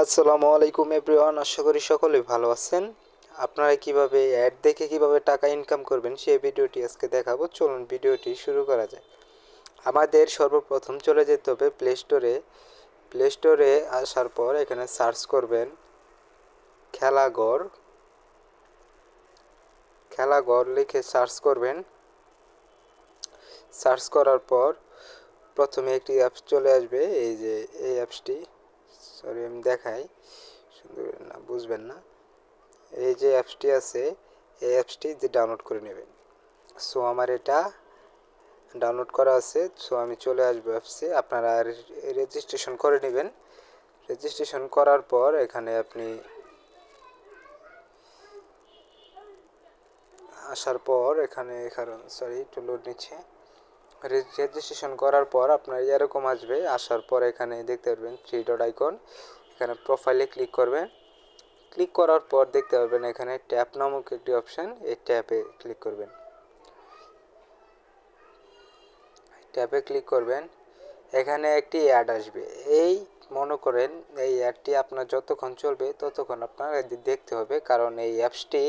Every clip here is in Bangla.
আসসালামু আলাইকুম এভরিওয়ান, আশা করি সকলে ভালো আছেন। আপনারা কীভাবে অ্যাড দেখে কীভাবে টাকা ইনকাম করবেন সেই ভিডিওটি আজকে দেখাবো। চলুন ভিডিওটি শুরু করা যায় আমাদের সর্বপ্রথম চলে যেতে হবে প্লে স্টোরে প্লে স্টোরে আসার পর এখানে সার্চ করবেন খেলাঘর। খেলাঘর লিখে সার্চ করবেন। সার্চ করার পর প্রথমে একটি অ্যাপস চলে আসবে, এই যে এই অ্যাপসটি সরি আমি দেখাই। সুন্দর না, বুঝবেন না। এই যে অ্যাপসটি আছে, এই অ্যাপসটি যে ডাউনলোড করে নেবেন। সো আমার এটা ডাউনলোড করা আছে। সো আমি চলে আসব অ্যাপসে আপনারা রেজিস্ট্রেশন করে নেবেন। রেজিস্ট্রেশন করার পর এখানে আপনি আসার পর এখানে, কারণ সরি একটু লোড নিচ্ছে। রেজিস্ট্রেশন করার পর আপনার এরকম আসবে, আসার পর এখানে দেখতে পারবেন থ্রি ডট আইকন এখানে প্রোফাইলে ক্লিক করবেন। ক্লিক করার পর দেখতে পারবেন এখানে ট্যাপ নামক একটি অপশান এই ট্যাপে ক্লিক করবেন। ট্যাপে ক্লিক করবেন, এখানে একটি অ্যাড আসবে। এই মনে করেন এই অ্যাডটি আপনার যতক্ষণ চলবে ততক্ষণ আপনার দেখতে হবে, কারণ এই অ্যাপসটি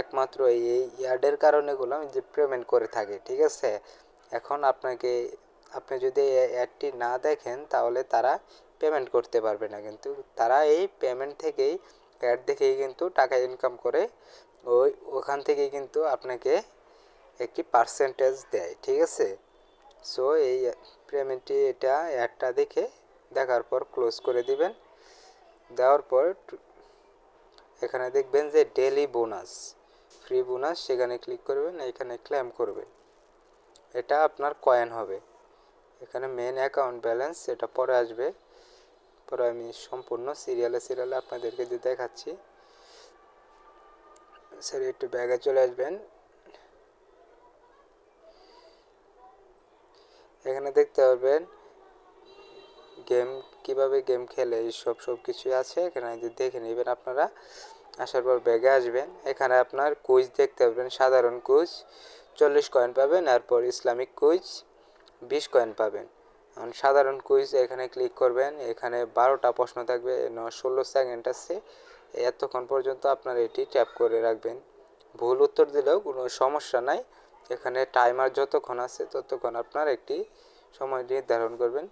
একমাত্র এই অ্যাডের কারণেগুলো যে পেমেন্ট করে থাকে, ঠিক আছে? এখন আপনাকে, আপনি যদি অ্যাডটি না দেখেন তাহলে তারা পেমেন্ট করতে পারবে না। কিন্তু তারা এই পেমেন্ট থেকেই অ্যাড দেখেই কিন্তু টাকা ইনকাম করে ওই, ওখান থেকেই কিন্তু আপনাকে একটি পার্সেন্টেজ দেয়, ঠিক আছে? সো এই পেমেন্টটি এটা অ্যাডটা দেখে দেখার পর ক্লোজ করে দিবেন। দেওয়ার পর এখানে দেখবেন যে ডেলি বোনাস ফ্রি বোনাস সেখানে ক্লিক করবেন, এখানে ক্লেম করবেন। এটা আপনার কয়েন হবে। এখানে মেন অ্যাকাউন্ট ব্যালেন্স এটা পরে আসবে। পরে আমি সম্পূর্ণ সিরিয়ালে সিরিয়ালে আপনাদেরকে যে দেখাচ্ছি। স্যার একটু ব্যাগে চলে আসবেন। এখানে দেখতে পারবেন গেম কীভাবে গেম খেলে, এইসব সব কিছুই আছে। এখানে যে দেখে নেবেন আপনারা। আসার পর ব্যাগে আসবেন। এখানে আপনার কুইজ দেখতে পাবেন সাধারণ কুইজ চল্লিশ কয়েন পাবেন, এরপর ইসলামিক কুইজ বিশ কয়েন পাবেন। সাধারণ কুইজ, এখানে ক্লিক করবেন, এখানে বারোটা প্রশ্ন থাকবে ন ষোলো সেকেন্ড আছে। এতক্ষণ পর্যন্ত আপনার এটি ট্যাপ করে রাখবেন। ভুল উত্তর দিলেও কোনো সমস্যা নাই। এখানে টাইমার যতক্ষণ আছে, ততক্ষণ আপনার একটি সময় নির্ধারণ করবেন।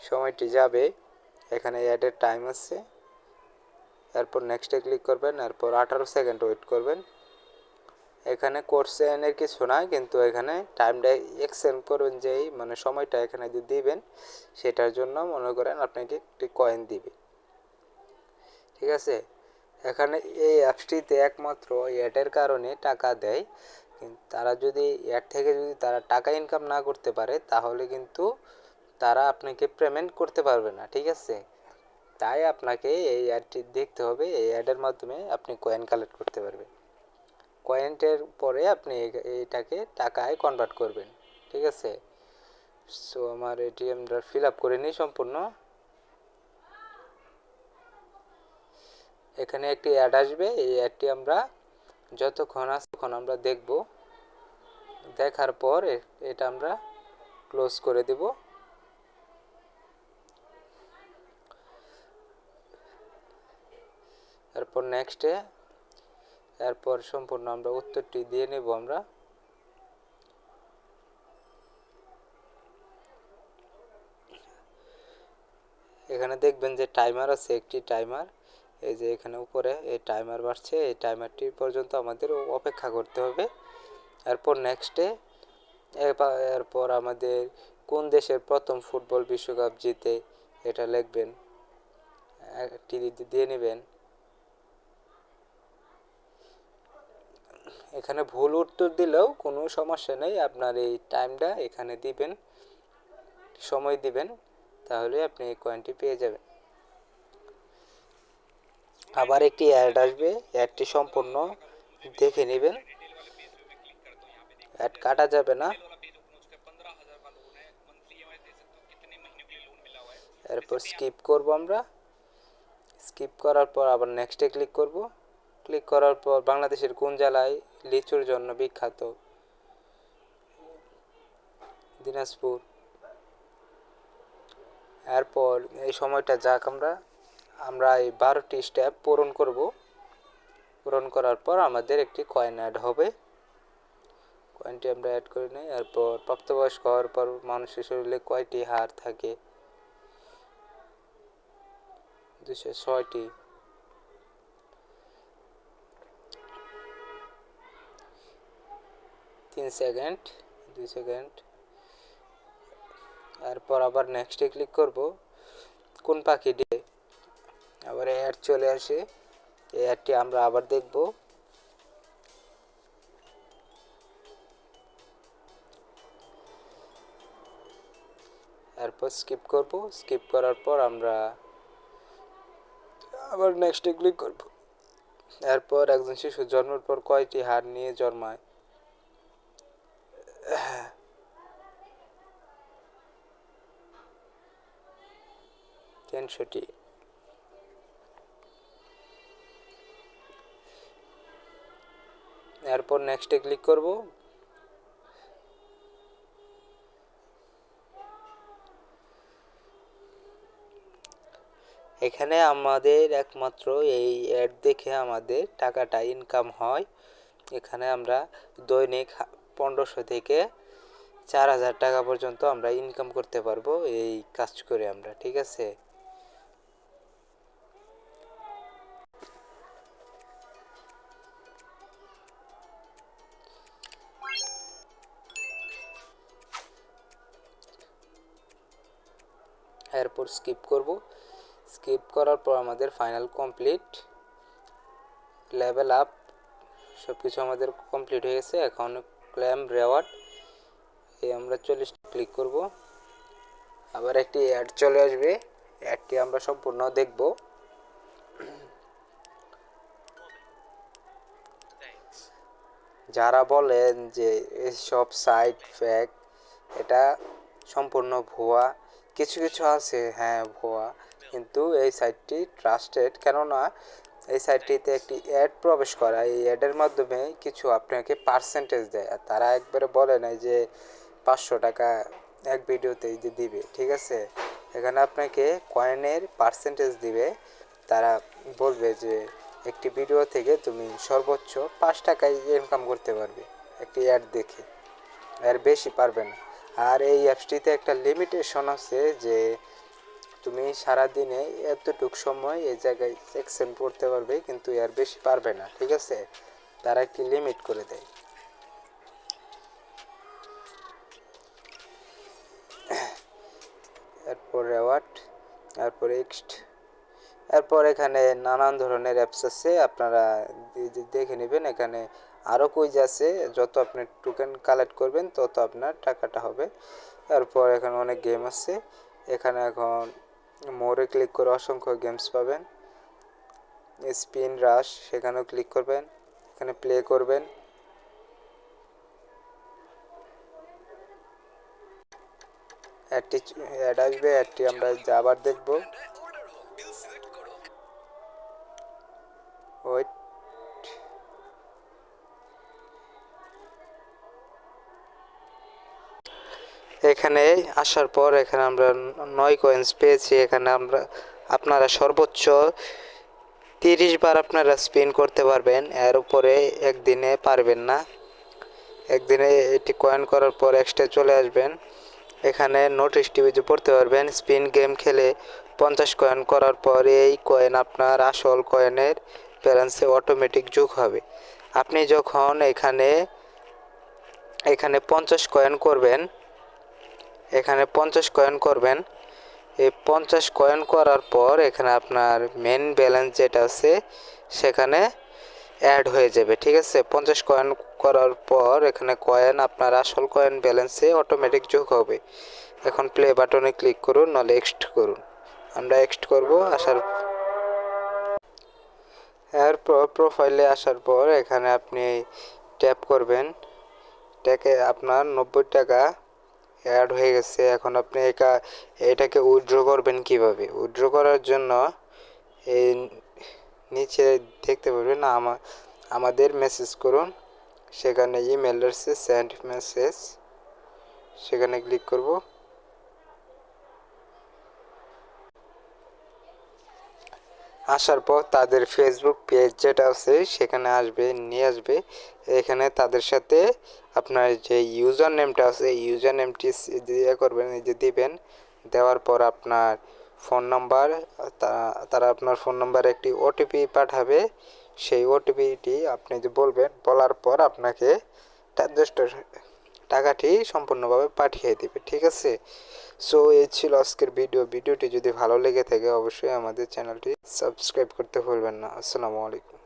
সময়টি যাবে, এখানে অ্যাডের টাইম আছে। এরপর নেক্সটে ক্লিক করবেন, এরপর আঠারো সেকেন্ড ওয়েট করবেন। এখানে কোর্সেনের কিছু না, কিন্তু এখানে টাইমটা এক্সটেন্ড করবেন যেই মানে সময়টা এখানে যদি দিবেন, সেটার জন্য মনে করেন আপনাকে একটি কয়েন দিবে। ঠিক আছে? এখানে এই অ্যাপসটিতে একমাত্র অ্যাডের কারণে টাকা দেয়, কিন্তু তারা যদি অ্যাড থেকে যদি তারা টাকা ইনকাম না করতে পারে, তাহলে কিন্তু তারা আপনাকে পেমেন্ট করতে পারবে না, ঠিক আছে? তাই আপনাকে এই অ্যাডটি দেখতে হবে, এই অ্যাডের মাধ্যমে আপনি কয়েন কালেক্ট করতে পারবেন। কয়েন্টের পরে আপনি এটাকে টাকায় কনভার্ট করবেন, ঠিক আছে? সো আমার এটিএমটা ফিল আপ করে নিই সম্পূর্ণ। এখানে একটি অ্যাড আসবে, এই অ্যাডটি আমরা যতক্ষণ তখন আমরা দেখব। দেখার পর এটা আমরা ক্লোজ করে দেব। তারপর নেক্সটে এরপর সম্পূর্ণ আমরা উত্তরটি দিয়ে নেব আমরা। এখানে দেখবেন যে টাইমার আছে, একটি টাইমার। এই যে এখানে উপরে এই টাইমার বাড়ছে, এই টাইমারটি পর্যন্ত আমাদের অপেক্ষা করতে হবে। এরপর নেক্সটে এরপর আমাদের কোন দেশের প্রথম ফুটবল বিশ্বকাপ জিতে, এটা লিখবেন। দিয়ে নেবেন। এখানে ভুল উত্তর দিলেও কোনো সমস্যা নেই। আপনার এই টাইমটা এখানে দিবেন, সময় দিবেন, তাহলে আপনি এই কয়েনটি পেয়ে যাবেন। আবার একটি অ্যাড আসবে অ্যাডটি সম্পূর্ণ দেখে নেবেন। অ্যাড কাটা যাবে না। এরপর স্কিপ করব আমরা। স্কিপ করার পর আবার নেক্সটে ক্লিক করব। ক্লিক করার পর বাংলাদেশের কোন জেলায় লিচুর জন্য বিখ্যাত। দিনাজপুর। এরপর এই সময়টা যাক আমরা আমরা এই বারোটি স্টেপ পূরণ করব। পূরণ করার পর আমাদের একটি কয়েন অ্যাড হবে। কয়েনটি আমরা অ্যাড করে নিই, এরপর প্রাপ্তবয়স্ক হওয়ার পর মানুষের শরীরে কয়টি হাড় থাকে? দুশো ছয়টি। তিন সেকেন্ড দুই সেকেন্ড এরপর আবার নেক্সটে ক্লিক করব। কোন পাখিটি আবার অ্যাড চলে আসে। এই অ্যাডটি আমরা আবার দেখব। এরপর স্কিপ করব। স্কিপ করার পর আমরা আবার নেক্সটে ক্লিক করব। এরপর একজন শিশু জন্মের পর কয়টি হাড় নিয়ে জন্মায়? তিনশোটি এরপর নেক্সটে ক্লিক করব। এখানে আমাদের একমাত্র এই অ্যাড দেখে আমাদের টাকাটা ইনকাম হয়। এখানে আমরা দৈনিক পনেরোশো থেকে চার হাজার টাকা পর্যন্ত আমরা ইনকাম করতে পারব এই কাজ করে আমরা, ঠিক আছে? এরপর স্কিপ করব। স্কিপ করার পর আমাদের ফাইনাল কমপ্লিট লেভেল আপ সব কিছু আমাদের কমপ্লিট হয়ে গেছে। এখন ক্লেম রেওয়ার্ড, এই আমরা চল্লিশ ক্লিক করব। আবার একটি অ্যাড চলে আসবে, অ্যাডটি আমরা সম্পূর্ণ দেখব। যারা বলেন যে এসব সাইট ফ্যাক এটা সম্পূর্ণ ভুয়া, কিছু কিছু আছে হ্যাঁ ভুয়া, কিন্তু এই সাইটটি ট্রাস্টেড, কেননা এই সাইটটিতে একটি অ্যাড প্রবেশ করা। এই অ্যাডের মাধ্যমে কিছু আপনাকে পার্সেন্টেজ দেয়। আর তারা একবারে বলে নাই যে পাঁচশো টাকা এক ভিডিওতেই যে দিবে, ঠিক আছে? এখানে আপনাকে কয়েনের পার্সেন্টেজ দিবে। তারা বলবে যে একটি ভিডিও থেকে তুমি সর্বোচ্চ পাঁচ টাকায় ইনকাম করতে পারবে একটি অ্যাড দেখে। এর বেশি পারবে না। আর এই অ্যাপসটিতে একটা লিমিটেশন আছে যে তুমি সারাদিনে এতটুক সময় এই জায়গায় এক্সেন্ড পড়তে পারবে, কিন্তু এর বেশি পারবে না, ঠিক আছে? তারা একটি লিমিট করে দেয়। এরপর রেওয়ার্ড এরপর এক্সট এরপর এখানে নানান ধরনের অ্যাপস আছে, আপনারা দেখে নেবেন। এখানে আরও কুইজ আছে, যত আপনি টোকেন কালেক্ট করবেন, তত আপনার টাকাটা হবে। তারপর এখানে অনেক গেম আছে। এখানে এখন মোড়ে ক্লিক করে অসংখ্য গেমস পাবেন। স্পিন রাশ, সেখানেও ক্লিক করবেন। এখানে প্লে করবেন। অ্যাডটি অ্যাড আসবে অ্যাডটি আমরা আবার দেখব ওয়েট এখানে আসার পর এখানে আমরা নয় কয়েন্স পেয়েছি। এখানে আমরা আপনারা সর্বোচ্চ তিরিশ বার আপনারা স্পিন করতে পারবেন। এর উপরে একদিনে পারবেন না। একদিনে এটি কয়েন করার পর এক্সট্রা চলে আসবেন। এখানে নোটিশ টিভিতে পড়তে পারবেন। স্পিন গেম খেলে পঞ্চাশ কয়েন করার পর এই কয়েন আপনার আসল কয়েনের ব্যালেন্সে অটোমেটিক যোগ হবে। আপনি যখন এখানে এখানে পঞ্চাশ কয়েন করবেন এখানে পঞ্চাশ কয়েন করবেন। এই পঞ্চাশ কয়েন করার পর এখানে আপনার মেন ব্যালেন্স যেটা আছে, সেখানে অ্যাড হয়ে যাবে, ঠিক আছে? পঞ্চাশ কয়েন করার পর এখানে কয়েন আপনার আসল কয়েন ব্যালেন্সে অটোমেটিক যোগ হবে। এখন প্লে বাটনে ক্লিক করুন, নাহলে এক্সট করুন। আমরা এক্সট করব, আসার এরপর প্রোফাইলে আসার পর এখানে আপনি ট্যাপ করবেন। ট্যাকে আপনার নব্বই টাকা অ্যাড হয়ে গেছে। এখন আপনি একা এটাকে উইথড্র করবেন কীভাবে? উইথড্র করার জন্য এই নিচে দেখতে পারবেন আমা, আমাদের মেসেজ করুন। সেখানে ইমেল আসছে সেন্ড মেসেজ সেখানে ক্লিক করব। আসার পর তাদের ফেসবুক পেজ যেটা আছে, সেখানে আসবে, নিয়ে আসবে। এখানে তাদের সাথে আপনার যে ইউজার নেমটা আছে ইউজার নেমটি দিয়ে করবেন যে দিবেন। দেওয়ার পর আপনার ফোন নাম্বার তারা আপনার ফোন নাম্বারে একটি ওটিপি পাঠাবে। সেই ওটিপিটি আপনি যে বলবেন, বলার পর আপনাকে টাকাটি সম্পূর্ণভাবে পাঠিয়ে দেবে, ঠিক আছে? সো এই ছিল আজকের ভিডিও ভিডিওটি যদি ভালো লেগে থাকে, অবশ্যই আমাদের চ্যানেলটি সাবস্ক্রাইব করতে ভুলবেন না। আসসালামু আলাইকুম।